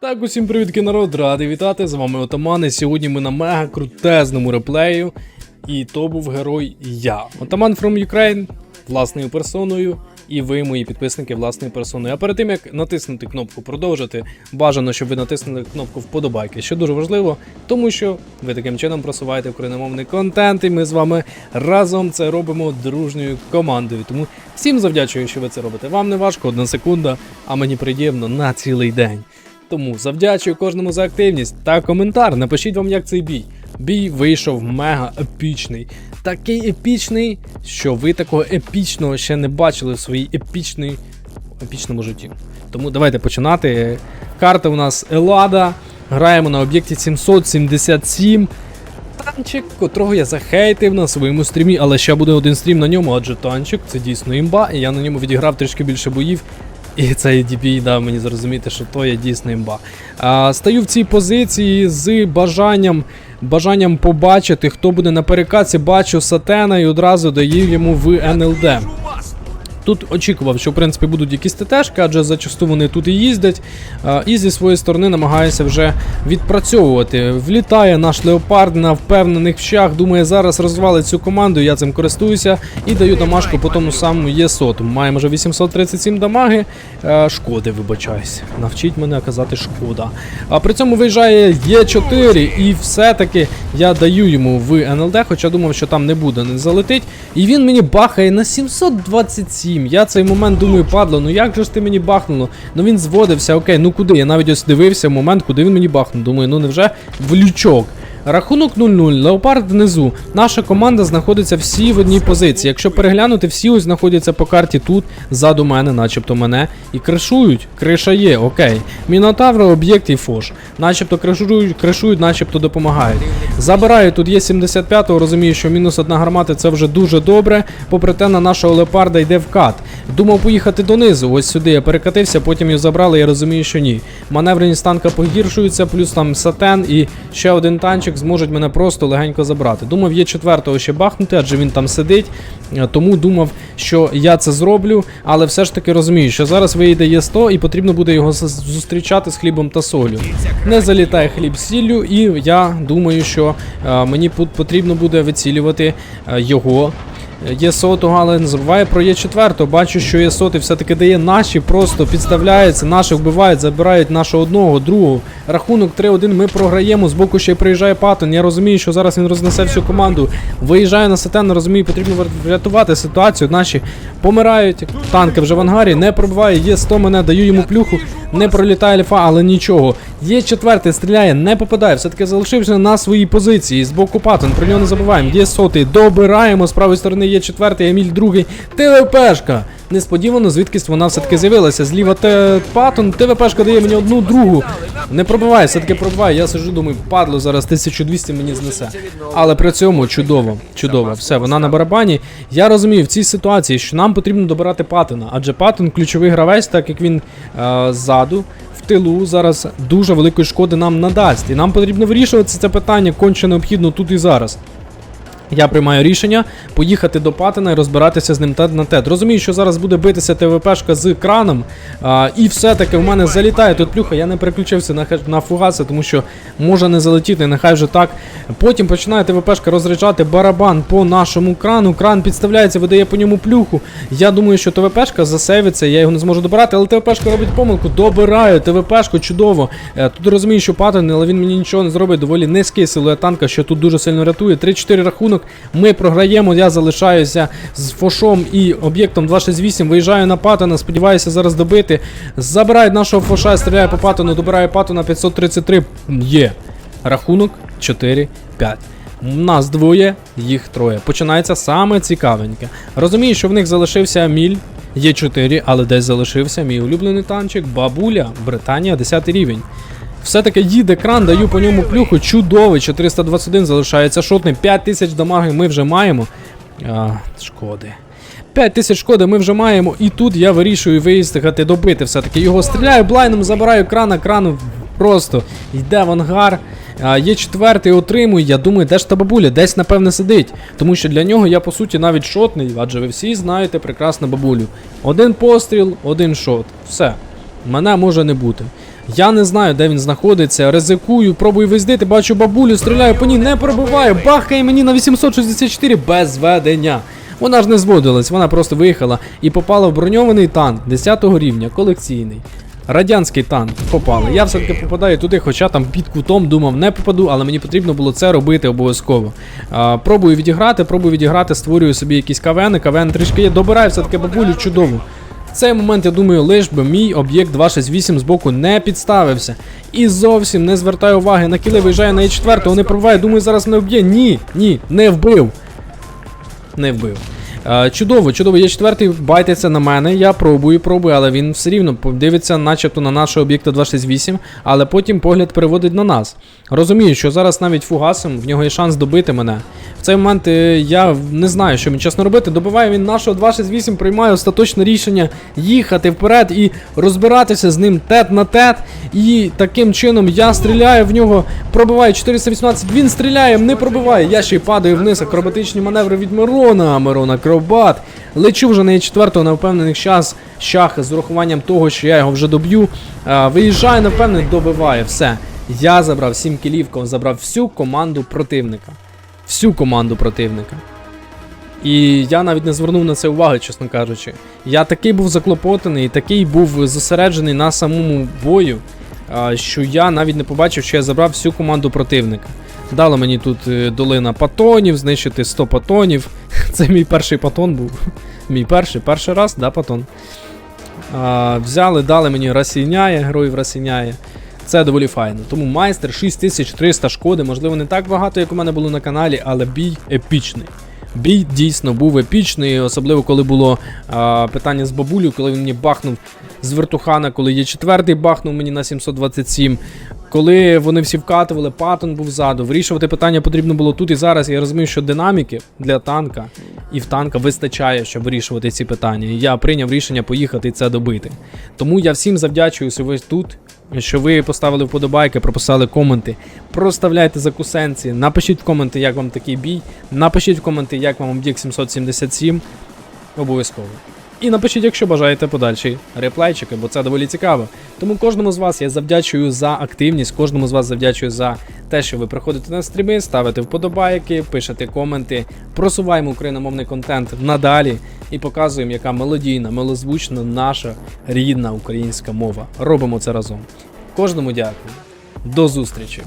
Так, усім привітки, народ, радий вітати. З вами Отаман. І сьогодні ми на мега крутезному реплею. І то був герой я. Отаман from Ukraine, власною персоною. І ви, мої підписники, власною персоною. А перед тим як натиснути кнопку продовжити, бажано, щоб ви натиснули кнопку вподобайки, що дуже важливо, тому що ви таким чином просуваєте україномовний контент, і ми з вами разом це робимо дружньою командою. Тому всім завдячую, що ви це робите. Вам не важко, одна секунда, а мені приємно на цілий день. Тому завдячую кожному за активність та коментар. Напишіть вам, як цей бій. Бій вийшов мега епічний. Такий епічний, що ви такого епічного ще не бачили в своїй епічній, епічному житті. Тому давайте починати. Карта у нас Елада. Граємо на об'єкті 777. Танчик, котрого я захейтив на своєму стрімі, але ще буде один стрім на ньому, адже танчик це дійсно імба, і я на ньому відіграв трішки більше боїв. І цей DPI дав мені зрозуміти, що то є дійсно імба. А, стаю в цій позиції з бажанням бажанням побачити, хто буде на перекаці. Бачу Сатена і одразу даю йому в НЛД. Тут очікував, що в принципі будуть якісь ТТшки, адже зачасту вони тут і їздять. І зі своєї сторони намагаюся вже відпрацьовувати. Влітає наш леопард на впевнених вщах. Думає, зараз розвалить цю команду. Я цим користуюся і даю дамажку по тому самому ЄСОТу. Маємо вже 837 дамаги. Е, Шкоди, вибачаюсь. Навчіть мене казати шкода. А при цьому виїжджає Є4, і все-таки я даю йому в НЛД, хоча думав, що там не буде, не залетить. І він мені бахає на 727. Я цей момент думаю, падло, ну як же ж ти мені бахнуло? Ну він зводився, окей, ну куди? Я навіть ось дивився момент, куди він мені бахнув. Думаю, ну невже в лючок. Рахунок 0-0, Леопард внизу. Наша команда знаходиться всі в одній позиції. Якщо переглянути, всі ось знаходяться по карті тут, ззаду мене, начебто мене. І кришують. Криша є, окей. Мінотавра, об'єкт і фош. Начебто кришують, кришують, начебто допомагають. Забираю, тут є 75-го, розумію, що мінус одна гармата це вже дуже добре. Попри те, на нашого леопарда йде вкат. Думав поїхати донизу, ось сюди я перекатився, потім його забрали, я розумію, що ні. Маневреність танка погіршується, плюс там сатен і ще один танчик зможуть мене просто легенько забрати. Думав, є четвертого ще бахнути, адже він там сидить. Е, Тому думав, що я це зроблю, але все ж таки розумію, що зараз вийде Є100 і потрібно буде його зустрічати з хлібом та солью. Не залітає хліб з сіллю, і я думаю, що е, мені потрібно буде вицілювати е, його. Є сотого, але не забуває про є четвертого. Бачу, що є сотий все-таки дає наші, просто підставляється, наші вбивають, забирають нашого одного, другого. Рахунок 3-1, ми програємо. Збоку ще й приїжджає Паттон. Я розумію, що зараз він рознесе всю команду. Виїжджає на сатен, розумію, потрібно врятувати ситуацію. Наші помирають. Танки вже в ангарі, не пробиває. Є 100 мене, даю йому плюху. Не пролітає ліфа, але нічого. Є четвертий, стріляє, не попадає. Все-таки залишився на своїй позиції. З боку Паттон, про нього не забуваємо. Є сотий, добираємо. З правої сторони є четвертий, Еміль другий. ТВПшка. Несподівано, звідкись вона все-таки з'явилася. Зліва те Паттон, ТВПшка дає мені одну другу. Не пробиває, все-таки пробиває. Я сиджу, думаю, падло, зараз 1200 мені знесе. Але при цьому чудово, чудово. Все, вона на барабані. Я розумію в цій ситуації, що нам потрібно добирати Паттона, адже Паттон ключовий гравець, так як він е, ззаду. Тилу зараз дуже великої шкоди нам надасть. І нам потрібно вирішувати це питання конче необхідно тут і зараз. Я приймаю рішення поїхати до Паттона і розбиратися з ним тет на тет. Розумію, що зараз буде битися ТВПшка з краном, а, і все-таки в мене залітає тут плюха. Я не переключився на, на фугаси, тому що може не залетіти, нехай вже так. Потім починає ТВПшка розряджати барабан по нашому крану. Кран підставляється, видає по ньому плюху. Я думаю, що ТВПшка засейвиться, я його не зможу добирати, але ТВПшка робить помилку. Добираю ТВПшку, чудово. Е, Тут розумію, що Паттон, але він мені нічого не зробить. Доволі низький силует танка, що тут дуже сильно рятує. 3-4 рахунок. Ми програємо. Я залишаюся з фошом і об'єктом 268. Виїжджаю на Паттона, сподіваюся зараз добити. Забирають нашого фоша, стріляє по Паттону, добирає Паттона 533. Є. Рахунок 4-5. Нас двоє, їх троє. Починається саме цікавеньке. Розумію, що в них залишився міль. Є 4, але десь залишився мій улюблений танчик, бабуля, Британія, 10 рівень. Все-таки їде кран, даю по ньому плюху. Чудовий, 421 залишається шотний. 5000 дамаги ми вже маємо. А, шкоди. 5 тисяч шкоди ми вже маємо, і тут я вирішую виїздити, добити все-таки. Його стріляю блайном, забираю крана, крану просто йде в ангар. А, є четвертий, отримую. Я думаю, де ж та бабуля? Десь, напевне, сидить. Тому що для нього я, по суті, навіть шотний, адже ви всі знаєте прекрасно бабулю. Один постріл, один шот. Все. Мене може не бути. Я не знаю, де він знаходиться. Ризикую, пробую виздити, бачу бабулю, стріляю по ній, не пробиваю, бахкає мені на 864 без ведення. Вона ж не зводилась, вона просто виїхала і попала в броньований танк 10 рівня, колекційний. Радянський танк попали. Я все-таки попадаю туди, хоча там під кутом думав, не попаду, але мені потрібно було це робити обов'язково. Пробую відіграти, пробую відіграти, створюю собі якісь кавени, кавен трішки є, добираю все-таки бабулю чудово. Цей момент я думаю, лиш би мій об'єкт 268 збоку не підставився. І зовсім не звертаю уваги на кіли, виїжджає на Е4, не пробиває, думаю, зараз мене вб'є. Ні, ні, не вбив. Не вбив. Е, чудово, чудово. Є четвертий, байтиться на мене. Я пробую, пробую, але він все рівно дивиться, начебто на нашого об'єкта 268, але потім погляд переводить на нас. Розумію, що зараз навіть фугасом в нього є шанс добити мене. В цей момент е, я не знаю, що мені чесно робити. Добиває він нашого 268, приймає остаточне рішення їхати вперед і розбиратися з ним тет на тет. І таким чином я стріляю в нього, пробиваю 418, він стріляє, не пробиває. Я ще й падаю вниз, акробатичні маневри від Мирона. Мирон акробат. Лечу вже на четвертого на впевнений час шах з урахуванням того, що я його вже доб'ю. Виїжджаю, напевне, добиває. Все. Я забрав 7 кілів, забрав всю команду противника. Всю команду противника. І я навіть не звернув на це уваги, чесно кажучи. Я такий був заклопотаний, такий був зосереджений на самому бою, що я навіть не побачив, що я забрав всю команду противника. Дало мені тут е, долина патонів, знищити 100 патонів. Це мій перший патон був. Мій перший, перший раз, да, патон. А, взяли, дали мені Расіняє, героїв Расіняє. Це доволі файно. Тому майстер 6300 шкоди, можливо, не так багато, як у мене було на каналі, але бій епічний. Бій дійсно був епічний, особливо коли було а, питання з бабулю, коли він мені бахнув з вертухана, коли є четвертий бахнув мені на 727. Коли вони всі вкатували, патон був ззаду. Вирішувати питання потрібно було тут і зараз. Я розумію, що динаміки для танка і в танка вистачає, щоб вирішувати ці питання. І я прийняв рішення поїхати і це добити. Тому я всім завдячую, що ви тут, що ви поставили вподобайки, прописали коменти, проставляйте закусенці, напишіть в коменти, як вам такий бій, напишіть в коменти, як вам об'єкт 777. Обов'язково. І напишіть, якщо бажаєте подальші реплейчики, бо це доволі цікаво. Тому кожному з вас я завдячую за активність, кожному з вас завдячую за те, що ви приходите на стріми, ставите вподобайки, пишете коменти, просуваємо україномовний контент надалі і показуємо, яка мелодійна, милозвучна наша рідна українська мова. Робимо це разом. Кожному дякую. До зустрічі!